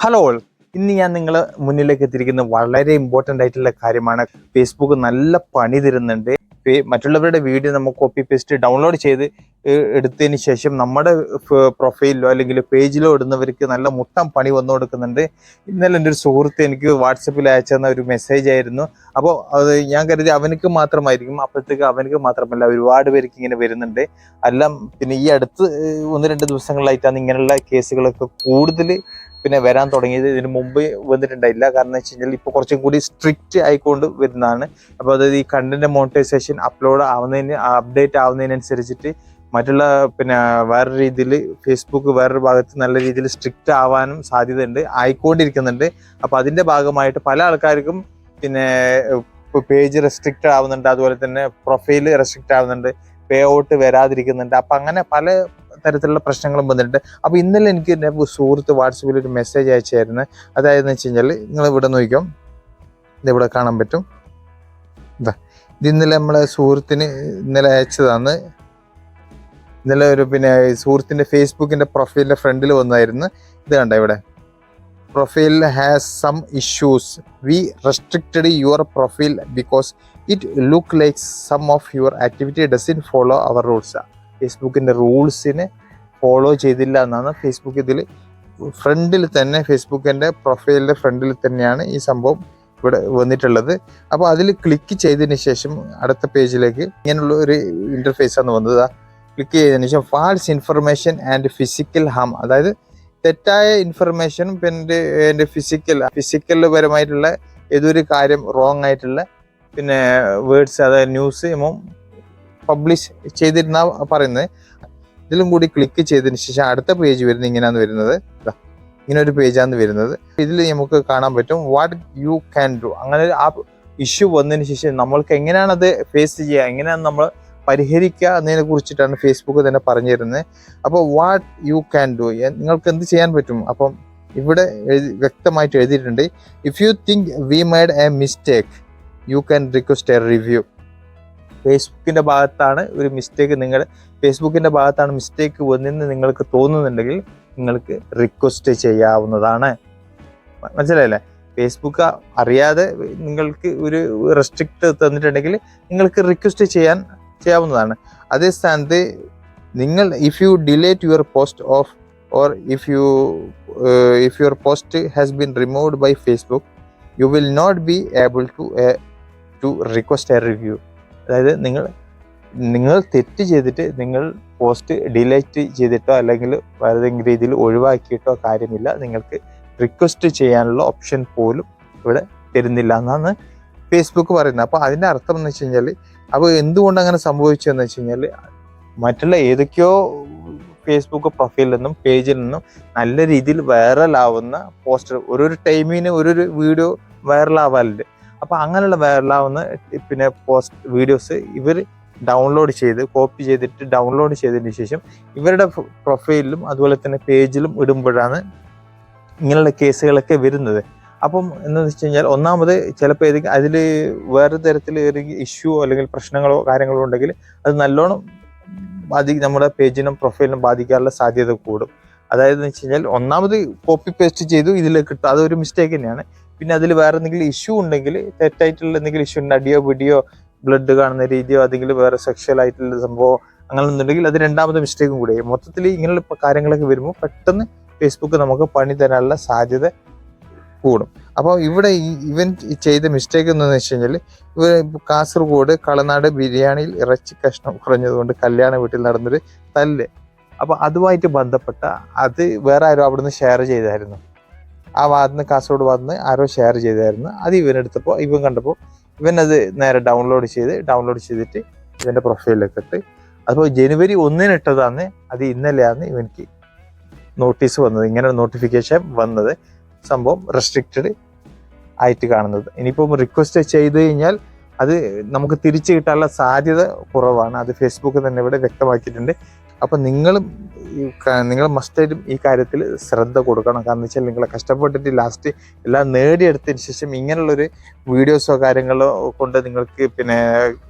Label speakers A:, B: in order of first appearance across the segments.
A: Hello ഇന്ന് ഞാൻ നിങ്ങൾ മുന്നിലേക്ക് എത്തിയിരിക്കുന്ന വളരെ ഇമ്പോർട്ടന്റ് ആയിട്ടുള്ള കാര്യമാണ്. ഫേസ്ബുക്ക് നല്ല പണി തരുന്നുണ്ട്. മറ്റുള്ളവരുടെ വീഡിയോ നമുക്ക് കോപ്പി പേസ്റ്റ് ഡൗൺലോഡ് ചെയ്ത് എടുത്തതിന് ശേഷം നമ്മുടെ പ്രൊഫൈലിലോ അല്ലെങ്കിൽ പേജിലോ ഇടുന്നവർക്ക് നല്ല മുട്ടം പണി വന്നു കൊടുക്കുന്നുണ്ട്. ഇന്നലെ എന്റെ ഒരു സുഹൃത്ത് എനിക്ക് വാട്സപ്പിൽ അയച്ചെന്ന ഒരു മെസ്സേജ് ആയിരുന്നു. അപ്പോൾ അത് ഞാൻ കരുതി അവനക്ക് മാത്രമായിരിക്കും. അപ്പോഴത്തേക്ക് അവനക്ക് മാത്രമല്ല ഒരുപാട് പേർക്ക് ഇങ്ങനെ വരുന്നുണ്ട്. അല്ല പിന്നെ ഈ അടുത്ത് ഒന്ന് രണ്ട് ദിവസങ്ങളായിട്ടാണ് ഇങ്ങനെയുള്ള കേസുകളൊക്കെ കൂടുതൽ പിന്നെ വരാൻ തുടങ്ങിയത് ഇതിന് മുമ്പ് വന്നിട്ടുണ്ടായില്ല. കാരണം വെച്ച് കഴിഞ്ഞാൽ ഇപ്പോൾ കുറച്ചും കൂടി സ്ട്രിക്റ്റ് ആയിക്കൊണ്ട് വരുന്നതാണ്. അപ്പോൾ അതായത് ഈ കണ്ടന്റ് മോണിറ്റൈസേഷൻ അപ്ലോഡ് ആവുന്നതിന് അപ്ഡേറ്റ് ആവുന്നതിനനുസരിച്ചിട്ട് മറ്റുള്ള പിന്നെ വേറെ രീതിയിൽ ഫേസ്ബുക്ക് വേറൊരു ഭാഗത്ത് നല്ല രീതിയിൽ സ്ട്രിക്റ്റ് ആവാനും സാധ്യതയുണ്ട് ആയിക്കൊണ്ടിരിക്കുന്നുണ്ട്. അപ്പോൾ അതിന്റെ ഭാഗമായിട്ട് പല ആൾക്കാർക്കും പിന്നെ പേജ് റെസ്ട്രിക്റ്റഡ് ആവുന്നുണ്ട്. അതുപോലെ തന്നെ പ്രൊഫൈൽ റെസ്ട്രിക്റ്റ് ആവുന്നുണ്ട്. പേ ഔട്ട് വരാതിരിക്കുന്നുണ്ട്. അപ്പം അങ്ങനെ പല തരത്തിലുള്ള പ്രശ്നങ്ങളും വന്നിട്ടുണ്ട്. അപ്പോൾ ഇന്നലെ എനിക്ക് എന്റെ സുഹൃത്ത് വാട്സപ്പിൽ ഒരു മെസ്സേജ് അയച്ചായിരുന്നു. അതായത് വെച്ച് കഴിഞ്ഞാൽ നിങ്ങൾ ഇവിടെ നോക്കിക്കോ. ഇതിവിടെ കാണാൻ പറ്റും. ഇതാ ഇത് ഇന്നലെ നമ്മളെ സുഹൃത്തിന് ഇന്നലെ അയച്ചതാണ്. ഇന്നലെ ഒരു പിന്നെ സുഹൃത്തിന്റെ ഫേസ്ബുക്കിന്റെ പ്രൊഫൈലിന്റെ ഫ്രണ്ടിൽ വന്നായിരുന്നു. ഇത് കണ്ട ഇവിടെ? Profile has some issues we restricted your profile because it look like some of your activity doesn't follow our rules ഫേസ്ബുക്കിന്റെ റൂൾസിനെ ഫോളോ ചെയ്തില്ല എന്നാണ് ഫേസ്ബുക്ക് ഇതിൽ ഫ്രണ്ടിൽ തന്നെ ഫേസ്ബുക്കിന്റെ പ്രൊഫൈലിന്റെ ഫ്രണ്ടിൽ തന്നെയാണ് ഈ സംഭവം ഇവിടെ വന്നിട്ടുള്ളത്. അപ്പോൾ അതിൽ ക്ലിക്ക് ചെയ്തതിന് ശേഷം അടുത്ത പേജിലേക്ക് ഇങ്ങനെയുള്ള ഒരു ഇന്റർഫേസാണ് വന്നത്. ക്ലിക്ക് ചെയ്തതിന് ശേഷം false information and physical harm അതായത് തെറ്റായ ഇൻഫർമേഷനും പിന്നെ എന്റെ ഫിസിക്കൽ ഫിസിക്കൽ പരമായിട്ടുള്ള ഏതൊരു കാര്യം റോങ് ആയിട്ടുള്ള പിന്നെ വേർഡ്സ് അതായത് ന്യൂസ് പബ്ലിഷ് ചെയ്തിരുന്ന പറയുന്നത് ഇതിലും കൂടി ക്ലിക്ക് ചെയ്തതിന് ശേഷം അടുത്ത പേജ് വരുന്നത് ഇങ്ങനെയാണ് വരുന്നത്. ഇങ്ങനെ ഒരു പേജാണ് വരുന്നത്. ഇതിൽ നമുക്ക് കാണാൻ പറ്റും വാട്ട് യു ക്യാൻ ഡു അങ്ങനെ ആ ഇഷ്യൂ വന്നതിന് ശേഷം നമ്മൾക്ക് എങ്ങനെയാണ് അത് ഫേസ് ചെയ്യുക എങ്ങനെയാണ് നമ്മൾ പരിഹരിക്കുക എന്നതിനെ കുറിച്ചിട്ടാണ് ഫേസ്ബുക്ക് തന്നെ പറഞ്ഞു തരുന്നത് അപ്പോൾ വാട്ട് യു ക്യാൻ ഡു നിങ്ങൾക്ക് എന്ത് ചെയ്യാൻ പറ്റും? അപ്പം ഇവിടെ എഴുതി വ്യക്തമായിട്ട് എഴുതിയിട്ടുണ്ട്. If you think we made a mistake you can request a review ഫേസ്ബുക്കിന്റെ ഭാഗത്താണ് ഒരു മിസ്റ്റേക്ക് നിങ്ങൾ ഫേസ്ബുക്കിന്റെ ഭാഗത്താണ് മിസ്റ്റേക്ക് വന്നെന്ന് നിങ്ങൾക്ക് തോന്നുന്നുണ്ടെങ്കിൽ നിങ്ങൾക്ക് റിക്വസ്റ്റ് ചെയ്യാവുന്നതാണ്. മനസ്സിലായില്ലേ? ഫേസ്ബുക്ക് അറിയാതെ നിങ്ങൾക്ക് ഒരു റെസ്ട്രിക്റ്റ് തന്നിട്ടുണ്ടെങ്കിൽ നിങ്ങൾക്ക് റിക്വസ്റ്റ് ചെയ്യാൻ ചെയ്യാവുന്നതാണ്. അതേ സ്ഥാനത്ത് നിങ്ങൾ if you delete your post off or if you if your post has been removed by Facebook you will not be able to to request a review അതായത് നിങ്ങൾ നിങ്ങൾ തെറ്റ് ചെയ്തിട്ട് നിങ്ങൾ പോസ്റ്റ് ഡിലേറ്റ് ചെയ്തിട്ടോ അല്ലെങ്കിൽ ഏതെങ്കിലും രീതിയിൽ ഒഴിവാക്കിയിട്ടോ കാര്യമില്ല. നിങ്ങൾക്ക് റിക്വസ്റ്റ് ചെയ്യാനുള്ള ഓപ്ഷൻ പോലും ഇവിടെ തരുന്നില്ല എന്നാണ് ഫേസ്ബുക്ക് പറയുന്നത്. അപ്പോൾ അതിന്റെ അർത്ഥം എന്ന് വെച്ച് കഴിഞ്ഞാൽ അപ്പോൾ എന്തുകൊണ്ട് അങ്ങനെ സംഭവിച്ചതെന്ന് വെച്ച് കഴിഞ്ഞാൽ മറ്റുള്ള ഏതൊക്കെയോ ഫേസ്ബുക്ക് പ്രൊഫൈലിൽ നിന്നും പേജിൽ നിന്നും നല്ല രീതിയിൽ വൈറലാവുന്ന പോസ്റ്റർ ഒരു ടൈമിന് ഒരു വീഡിയോ വൈറലാവാറുണ്ട് അപ്പോൾ അങ്ങനെയുള്ള വൈറലാവുന്ന പിന്നെ പോസ്റ്റ് വീഡിയോസ് ഇവർ ഡൗൺലോഡ് ചെയ്ത് കോപ്പി ചെയ്തിട്ട് ഡൗൺലോഡ് ചെയ്തതിന് ശേഷം ഇവരുടെ പ്രൊഫൈലിലും അതുപോലെ തന്നെ പേജിലും ഇടുമ്പോഴാണ് ഇങ്ങനെയുള്ള കേസുകളൊക്കെ വരുന്നത്. അപ്പം എന്താണെന്ന് വെച്ച് കഴിഞ്ഞാൽ ഒന്നാമത് ചിലപ്പോൾ ഏതെങ്കിലും അതിൽ വേറെ തരത്തിൽ ഏതെങ്കിലും ഇഷ്യൂ അല്ലെങ്കിൽ പ്രശ്നങ്ങളോ കാര്യങ്ങളോ ഉണ്ടെങ്കിൽ അത് നല്ലോണം ബാധി നമ്മുടെ പേജിനും പ്രൊഫൈലിനും ബാധിക്കാനുള്ള സാധ്യത കൂടും. അതായത് എന്ന് വെച്ച് കഴിഞ്ഞാൽ ഒന്നാമത് കോപ്പി പേസ്റ്റ് ചെയ്തു ഇതിലേക്ക് കിട്ടും അതൊരു മിസ്റ്റേക്ക് തന്നെയാണ്. പിന്നെ അതിൽ വേറെ എന്തെങ്കിലും ഇഷ്യൂ ഉണ്ടെങ്കിൽ തെറ്റായിട്ടുള്ള എന്തെങ്കിലും ഇഷ്യൂ ഉണ്ട് അടിയോ പിടിയോ ബ്ലഡ് കാണുന്ന രീതിയോ അതെങ്കിലും വേറെ സെക്ഷൽ ആയിട്ടുള്ള സംഭവം അങ്ങനെ ഒന്നുണ്ടെങ്കിൽ അത് രണ്ടാമത്തെ മിസ്റ്റേക്കും കൂടെ. മൊത്തത്തിൽ ഇങ്ങനെയുള്ള കാര്യങ്ങളൊക്കെ വരുമ്പോൾ പെട്ടെന്ന് ഫേസ്ബുക്ക് നമുക്ക് പണി തരാനുള്ള സാധ്യത കൂടും. അപ്പോൾ ഇവിടെ ഈ- ഇവൻ ചെയ്ത മിസ്റ്റേക്ക് എന്ന് വെച്ച് കഴിഞ്ഞാൽ ഇവർ കാസർഗോഡ് കളനാട് ബിരിയാണിയിൽ ഇറച്ചി കഷ്ണം കുറഞ്ഞതുകൊണ്ട് കല്യാണ വീട്ടിൽ നടന്നൊരു തല്ല്. അപ്പോൾ അതുമായിട്ട് ബന്ധപ്പെട്ട അത് വേറെ ആരും അവിടുന്ന് ഷെയർ ചെയ്തായിരുന്നു. ആ ഭാഗത്തുനിന്ന് കാസർഗോഡ് ഭാഗത്തുനിന്ന് ആരോ ഷെയർ ചെയ്തായിരുന്നു. അത് ഇവനെടുത്തപ്പോൾ ഇവൻ കണ്ടപ്പോൾ ഇവൻ അത് നേരെ ഡൗൺലോഡ് ചെയ്ത് ഡൗൺലോഡ് ചെയ്തിട്ട് ഇവന്റെ പ്രൊഫൈലിലേക്ക് ഇട്ട്. അപ്പോൾ ജനുവരി ഒന്നിന് ഇട്ടതാണ് അത് ഇന്നലെയാണ് ഇവനിക്ക് നോട്ടീസ് വന്നത്. ഇങ്ങനെ നോട്ടിഫിക്കേഷൻ വന്നത്. സംഭവം റെസ്ട്രിക്റ്റഡ് ആയിട്ട് കാണുന്നത്. ഇനിയിപ്പം റിക്വസ്റ്റ് ചെയ്ത് കഴിഞ്ഞാൽ അത് നമുക്ക് തിരിച്ചു കിട്ടാനുള്ള സാധ്യത കുറവാണ്. അത് ഫേസ്ബുക്ക് തന്നെ ഇവിടെ വ്യക്തമാക്കിയിട്ടുണ്ട്. അപ്പം നിങ്ങളും നിങ്ങൾ മസ്റ്റായിട്ടും ഈ കാര്യത്തിൽ ശ്രദ്ധ കൊടുക്കണം. കാരണം വെച്ചാൽ നിങ്ങൾ കഷ്ടപ്പെട്ടിട്ട് ലാസ്റ്റ് എല്ലാം നേടിയെടുത്തതിന് ശേഷം ഇങ്ങനെയുള്ളൊരു വീഡിയോസോ കാര്യങ്ങളോ കൊണ്ട് നിങ്ങൾക്ക് പിന്നെ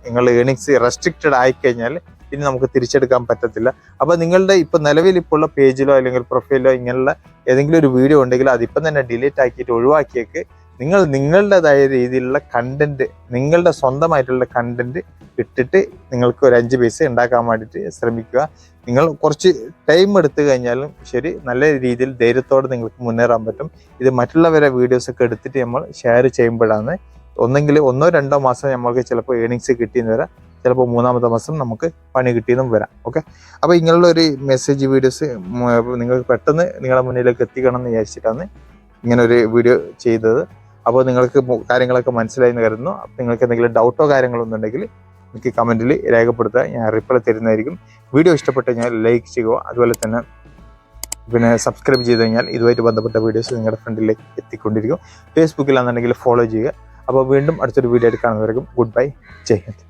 A: നിങ്ങൾ ഏണിങ്സ് റെസ്ട്രിക്റ്റഡ് ആയിക്കഴിഞ്ഞാൽ ഇനി നമുക്ക് തിരിച്ചെടുക്കാൻ പറ്റത്തില്ല. അപ്പോൾ നിങ്ങളുടെ ഇപ്പോൾ നിലവിൽ ഇപ്പോൾ ഉള്ള പേജിലോ അല്ലെങ്കിൽ പ്രൊഫൈലോ ഇങ്ങനെയുള്ള ഏതെങ്കിലും ഒരു വീഡിയോ ഉണ്ടെങ്കിൽ അതിപ്പം തന്നെ ഡിലീറ്റ് ആക്കിയിട്ട് ഒഴിവാക്കിയേക്ക്. നിങ്ങൾ നിങ്ങളുടേതായ രീതിയിലുള്ള കണ്ടന്റ് നിങ്ങളുടെ സ്വന്തമായിട്ടുള്ള കണ്ടന്റ് ഇട്ടിട്ട് നിങ്ങൾക്ക് ഒരു അഞ്ച് പൈസ ഉണ്ടാക്കാൻ വേണ്ടിയിട്ട് ശ്രമിക്കുക. നിങ്ങൾ കുറച്ച് ടൈം എടുത്തു കഴിഞ്ഞാലും ശരി നല്ല രീതിയിൽ ധൈര്യത്തോടെ നിങ്ങൾക്ക് മുന്നേറാൻ പറ്റും. ഇത് മറ്റുള്ളവരെ വീഡിയോസ് ഒക്കെ എടുത്തിട്ട് നമ്മൾ ഷെയർ ചെയ്യുമ്പോഴാണ് ഒന്നെങ്കിൽ ഒന്നോ രണ്ടോ മാസം നമ്മൾക്ക് ചിലപ്പോൾ ഏണിങ്സ് കിട്ടിയെന്ന് വരാം. ചിലപ്പോൾ മൂന്നാമത്തെ മാസം നമുക്ക് പണി കിട്ടിയെന്നും വരാം. ഓക്കെ അപ്പോൾ ഇങ്ങനെയുള്ള ഒരു മെസ്സേജ് വീഡിയോസ് നിങ്ങൾക്ക് പെട്ടെന്ന് നിങ്ങളുടെ മുന്നിലേക്ക് എത്തിക്കണം എന്ന് വിചാരിച്ചിട്ടാണ് ഇങ്ങനെ ഒരു വീഡിയോ ചെയ്തത്. അപ്പോൾ നിങ്ങൾക്ക് കാര്യങ്ങളൊക്കെ മനസ്സിലായി എന്ന് കരുതുന്നു. നിങ്ങൾക്ക് എന്തെങ്കിലും ഡൗട്ടോ കാര്യങ്ങളോ ഒന്നുണ്ടെങ്കിൽ എനിക്ക് കമന്റിൽ രേഖപ്പെടുത്തുക ഞാൻ റിപ്ലൈ തരുന്നതായിരിക്കും. വീഡിയോ ഇഷ്ടപ്പെട്ട് കഴിഞ്ഞാൽ ലൈക്ക് ചെയ്യുക. അതുപോലെ തന്നെ പിന്നെ സബ്സ്ക്രൈബ് ചെയ്ത് കഴിഞ്ഞാൽ ഇതുമായിട്ട് ബന്ധപ്പെട്ട വീഡിയോസ് നിങ്ങളുടെ ഫ്രണ്ടിലേക്ക് എത്തിക്കൊണ്ടിരിക്കും. ഫേസ്ബുക്കിലാണെന്നുണ്ടെങ്കിൽ ഫോളോ ചെയ്യുക. അപ്പോൾ വീണ്ടും അടുത്തൊരു വീഡിയോ ആയിട്ട് വരും ഗുഡ് ബൈ ജയ് ഹിന്ദ്.